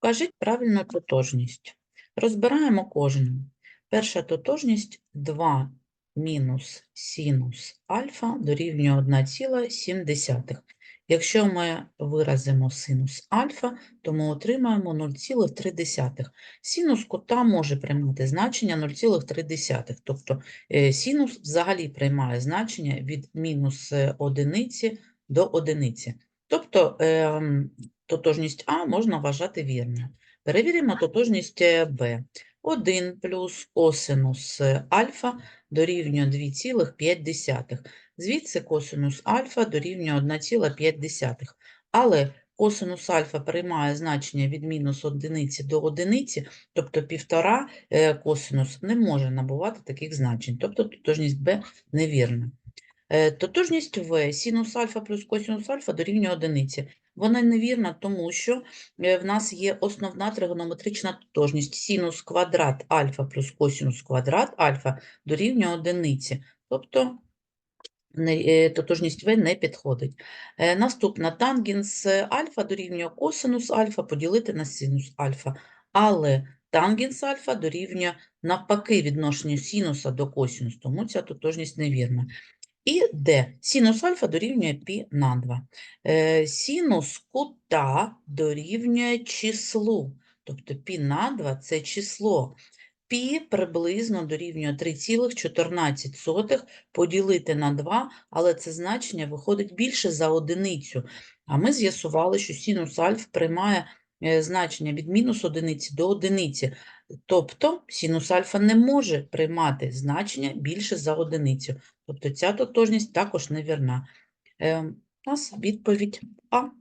Вкажіть правильну тотожність. Розбираємо кожну. Перша тотожність 2 мінус синус альфа дорівнює 1,7. Якщо ми виразимо синус альфа, то ми отримаємо 0,3. Синус кута може приймати значення 0,3. Тобто е, синус взагалі приймає значення від мінус е, одиниці до одиниці. Тобто ем, тотожність А можна вважати вірною. Перевіримо тотожність е, Б. 1 плюс косинус е, альфа дорівнює 2,5. Звідси косинус альфа дорівнює 1,5. Але косинус альфа приймає значення від мінус одиниці до одиниці, тобто півтора е, косинус не може набувати таких значень, тобто тотожність Б невірна. Е, Тотожність В синус альфа плюс косинус альфа дорівнює одиниці. Вона невірна, тому що е, в нас є основна тригонометрична тотожність синус квадрат альфа плюс косинус квадрат альфа дорівнює одиниці. Тобто е, тотожність В не підходить. Наступна тангенс альфа дорівнює косинус альфа поділити на синус альфа. Але тангенс альфа дорівнює навпаки відношенню синуса до косинусу, тому ця тотожність невірна. І Д. Синус альфа дорівнює π на 2. Е, Синус кута дорівнює числу. Тобто π на 2 – це число. Пі приблизно дорівнює 3,14 поділити на 2, але це значення виходить більше за одиницю. А ми з'ясували, що синус альф приймає значення від мінус одиниці до одиниці. Тобто синус альфа не може приймати значення більше за одиницю. Тобто ця тотожність також невірна. Е, У нас відповідь А.